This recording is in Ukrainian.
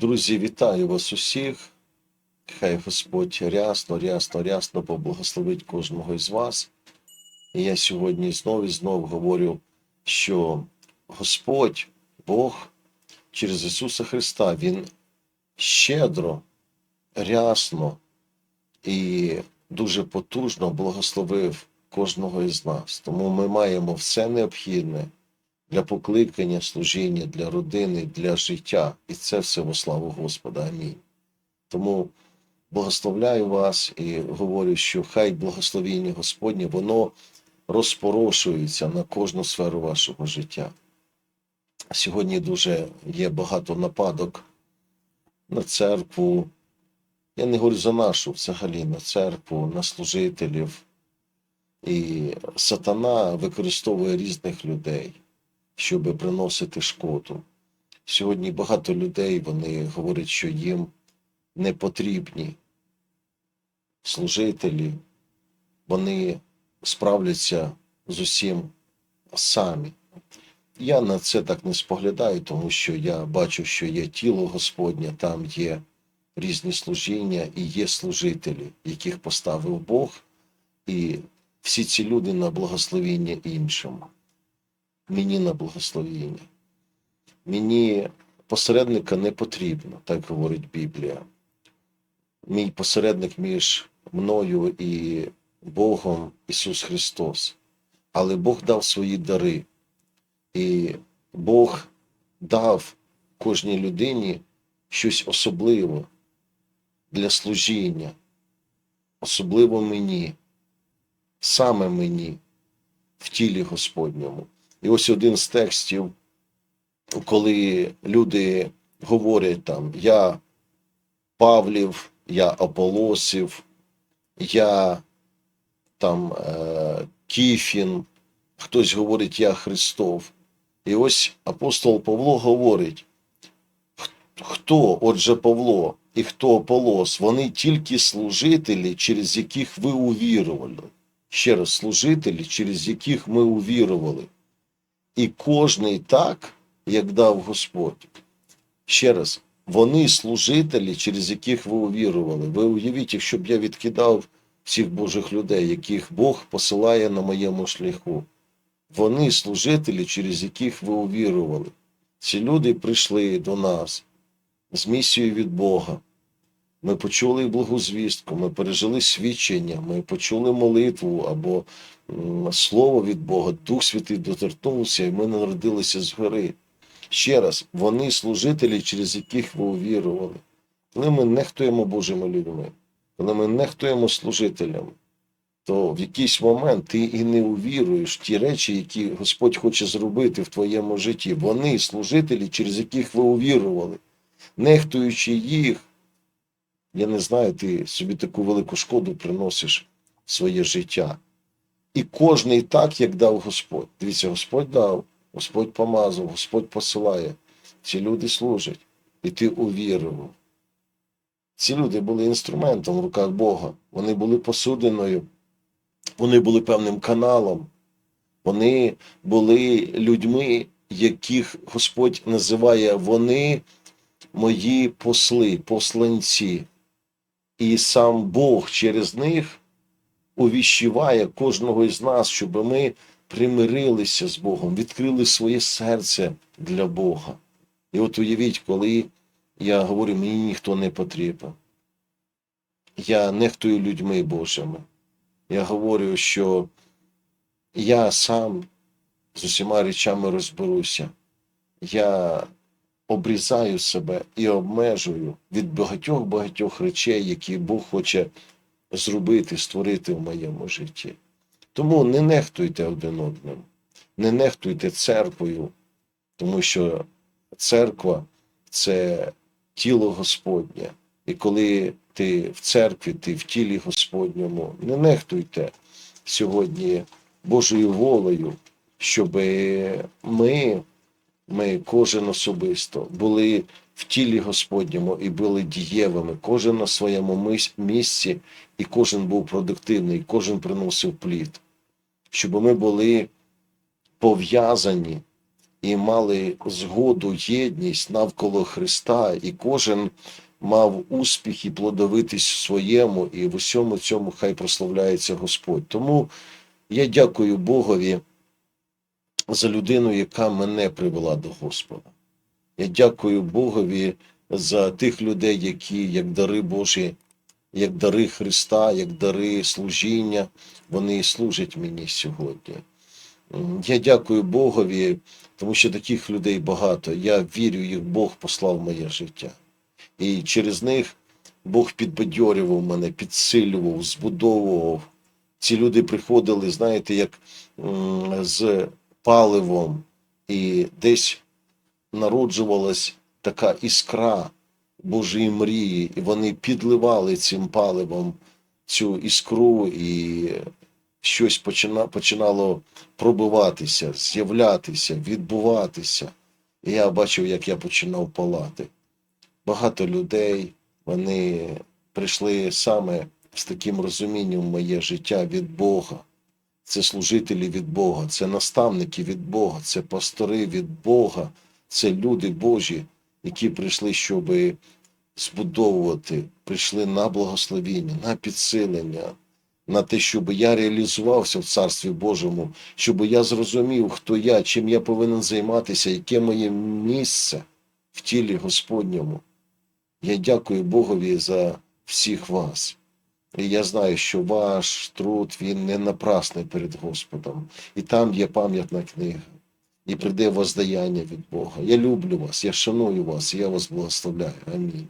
Друзі, вітаю вас усіх. Хай Господь рясно, рясно, рясно поблагословить кожного із вас. І я сьогодні знову і знову говорю, що Господь, Бог через Ісуса Христа, Він щедро, рясно і дуже потужно благословив кожного із нас. Тому ми маємо все необхідне для покликання, служіння, для родини, для життя. І це все во славу Господа. Амінь. Тому благословляю вас і говорю, що хай благословіння Господнє, воно розпорошується на кожну сферу вашого життя. Сьогодні дуже є багато нападок на церкву. Я не говорю за нашу взагалі, на церкву, на служителів. І сатана використовує різних людей, щоб приносити шкоду. Сьогодні багато людей вони говорять, що їм не потрібні служителі, вони справляться з усім самі. Я на це так не споглядаю, тому що я бачу, що є тіло Господнє, там є різні служіння і є служителі, яких поставив Бог, і всі ці люди на благословіння іншим. Мені на благословіння. Мені посередника не потрібно, так говорить Біблія. Мій посередник між мною і Богом Ісус Христос. Але Бог дав свої дари. І Бог дав кожній людині щось особливе для служіння, особливо мені, саме мені в тілі Господньому. І ось один з текстів, коли люди говорять там, я Павлів, я Аполосів, я там е, Кіфін, хтось говорить я Христов. І ось апостол Павло говорить, хто, отже, Павло і хто Аполос, вони тільки служителі, через яких ви увірували. Ще раз, служителі, через яких ми увірували. І кожний так, як дав Господь. Ще раз, вони служителі, через яких ви увірували. Ви уявіть, якщо б я відкидав всіх Божих людей, яких Бог посилає на моєму шляху. Вони служителі, через яких ви увірували. Ці люди прийшли до нас з місією від Бога. Ми почули благу звістку, ми пережили свідчення, ми почули молитву або слово від Бога, Дух Святий доторкнувся, і ми народилися згори. Ще раз, вони служителі, через яких ви увірували. Коли ми нехтуємо Божими людьми, коли ми нехтуємо служителями, то в якийсь момент ти і не увіруєш ті речі, які Господь хоче зробити в твоєму житті. Вони служителі, через яких ви увірували. Нехтуючи їх, я не знаю, ти собі таку велику шкоду приносиш в своє життя. І кожний так, як дав Господь. Дивіться, Господь дав, Господь помазав, Господь посилає. Ці люди служать, і ти увірував. Ці люди були інструментом в руках Бога. Вони були посудиною, вони були певним каналом, вони були людьми, яких Господь називає вони мої посли, посланці. І сам Бог через них увіщуває кожного із нас, щоб ми примирилися з Богом, відкрили своє серце для Бога. І от уявіть, коли я говорю, мені ніхто не потрібен. Я нехтую людьми Божими. Я говорю, що я сам з усіма речами розберуся. Я обрізаю себе і обмежую від багатьох-багатьох речей, які Бог хоче зробити, створити в моєму житті. Тому не нехтуйте один одним, не нехтуйте церквою, тому що церква це тіло Господнє. І коли ти в церкві, ти в тілі Господньому, не нехтуйте сьогодні Божою волею, щоб ми, ми, кожен особисто, були в тілі Господньому і були дієвими, кожен на своєму місці, і кожен був продуктивний, кожен приносив плід, щоб ми були пов'язані і мали згоду, єдність навколо Христа, і кожен мав успіх і плодовитість в своєму, і в усьому цьому хай прославляється Господь. Тому я дякую Богові за людину, яка мене привела до Господа. Я дякую Богові за тих людей, які, як дари Божі, як дари Христа, як дари служіння, вони і служать мені сьогодні. Я дякую Богові, тому що таких людей багато. Я вірю, їх Бог послав в моє життя. І через них Бог підбадьорював мене, підсилював, збудовував. Ці люди приходили, знаєте, як з паливом, і десь народжувалась така іскра Божої мрії, і вони підливали цим паливом цю іскру, і щось починало пробиватися, з'являтися, відбуватися. І я бачив, як я починав палати. Багато людей вони прийшли саме з таким розумінням моє життя від Бога. Це служителі від Бога, це наставники від Бога, це пастори від Бога, це люди Божі, які прийшли, щоб збудовувати, прийшли на благословіння, на підсилення, на те, щоб я реалізувався в Царстві Божому, щоб я зрозумів, хто я, чим я повинен займатися, яке моє місце в тілі Господньому. Я дякую Богові за всіх вас. І я знаю, що ваш труд він не напрасний перед Господом. І там є пам'ятна книга, і прийде воздаяння від Бога. Я люблю вас, я шаную вас, я вас благословляю. Амінь.